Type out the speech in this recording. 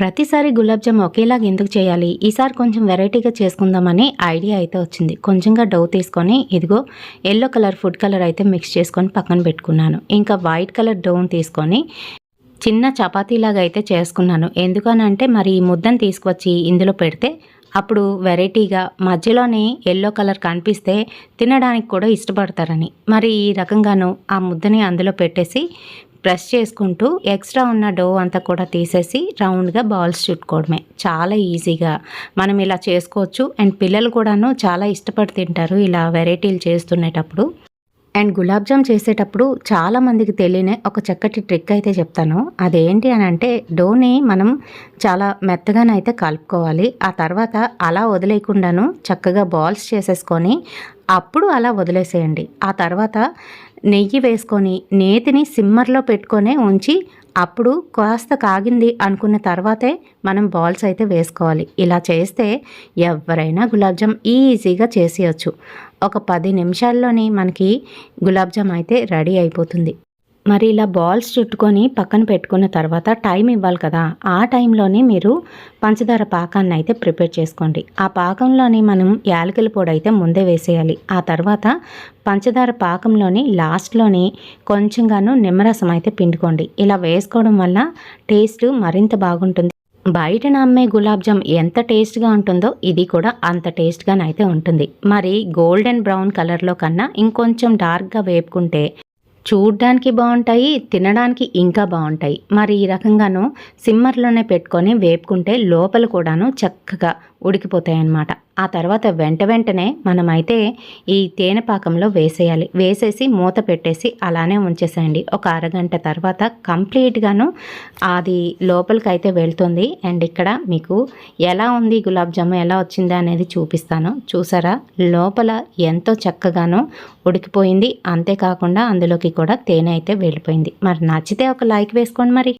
ప్రతిసారి గులాబ్ జామ్ ఒకేలాగా ఎందుకు చేయాలి? ఈసారి కొంచెం వెరైటీగా చేసుకుందామని ఐడియా అయితే వచ్చింది. కొంచెంగా డౌ తీసుకొని ఇదిగో ఎల్లో కలర్ ఫుడ్ కలర్ అయితే మిక్స్ చేసుకొని పక్కన పెట్టుకున్నాను. ఇంకా వైట్ కలర్ డౌన్ తీసుకొని చిన్న చపాతీలాగా అయితే చేసుకున్నాను. ఎందుకనంటే మరి ఈ ముద్దను తీసుకొచ్చి ఇందులో పెడితే అప్పుడు వెరైటీగా మధ్యలోనే ఎల్లో కలర్ కనిపిస్తే తినడానికి కూడా ఇష్టపడతారని. మరి ఈ రకంగాను ఆ ముద్దని అందులో పెట్టేసి ప్రెస్ చేసుకుంటూ ఎక్స్ట్రా ఉన్న డో అంతా కూడా తీసేసి రౌండ్గా బాల్స్ చుట్టుకోవడమే. చాలా ఈజీగా. మనం ఇలా చేసుకోవచ్చు. అండ్ పిల్లలు కూడాను చాలా ఇష్టపడి తింటారు ఇలా వెరైటీలు చేస్తునేటప్పుడు. అండ్ గులాబ్ జామ్ చేసేటప్పుడు చాలామందికి తెలియని ఒక చక్కటి ట్రిక్ అయితే చెప్తాను. అదేంటి అని అంటే డోని మనం చాలా మెత్తగానైతే కలుపుకోవాలి. ఆ తర్వాత అలా వదిలేయకుండాను చక్కగా బాల్స్ చేసేసుకొని అప్పుడు అలా వదిలేసేయండి. ఆ తర్వాత నెయ్యి వేసుకొని నేతిని సిమ్మర్లో పెట్టుకొనే ఉంచి అప్పుడు కాస్త కాగింది అనుకున్న తర్వాతే మనం బాల్స్ అయితే వేసుకోవాలి. ఇలా చేస్తే ఎవరైనా గులాబ్ జామ్ ఈజీగా చేసేయచ్చు. ఒక పది నిమిషాల్లోనే మనకి గులాబ్ జామ్ అయితే రెడీ అయిపోతుంది. మరి ఇలా బాల్స్ చుట్టుకొని పక్కన పెట్టుకున్న తర్వాత టైం ఇవ్వాలి కదా. ఆ టైంలోనే మీరు పంచదార పాకాన్ని అయితే ప్రిపేర్ చేసుకోండి. ఆ పాకంలోనే మనం యాలకుల పొడి అయితే ముందే వేసేయాలి. ఆ తర్వాత పంచదార పాకంలోని లాస్ట్లోని కొంచెంగాను నిమ్మరసం అయితే పిండుకోండి. ఇలా వేసుకోవడం వల్ల టేస్ట్ మరింత బాగుంటుంది. బయటన అమ్మే గులాబ్జామ్ ఎంత టేస్ట్గా ఉంటుందో ఇది కూడా అంత టేస్ట్గానైతే ఉంటుంది. మరి గోల్డెన్ బ్రౌన్ కలర్లో కన్నా ఇంకొంచెం డార్క్గా వేపుకుంటే చూడ్డానికి బాగుంటాయి తినడానికి ఇంకా బాగుంటాయి. మరి ఈ రకంగాను సిమ్మర్లోనే పెట్టుకొని వేపుకుంటే లోపల కూడాను చక్కగా ఉడికిపోతాయి అన్నమాట ఆ తర్వాత వెంట వెంటనే మనమైతే ఈ తేనె పాకంలో వేసేయాలి. వేసేసి మూత పెట్టేసి అలానే ఉంచేసేయండి. ఒక అరగంట తర్వాత కంప్లీట్గాను అది లోపలికి అయితే వెళ్తుంది. అండ్ ఇక్కడ మీకు ఎలా ఉంది గులాబ్ జాము ఎలా వచ్చింది అనేది చూపిస్తాను. చూసారా? లోపల ఎంతో చక్కగానో ఉడికిపోయింది. అంతేకాకుండా అందులోకి కూడా తేనె అయితే వెళ్ళిపోయింది. మరి నచ్చితే ఒక లైక్ వేసుకోండి మరి.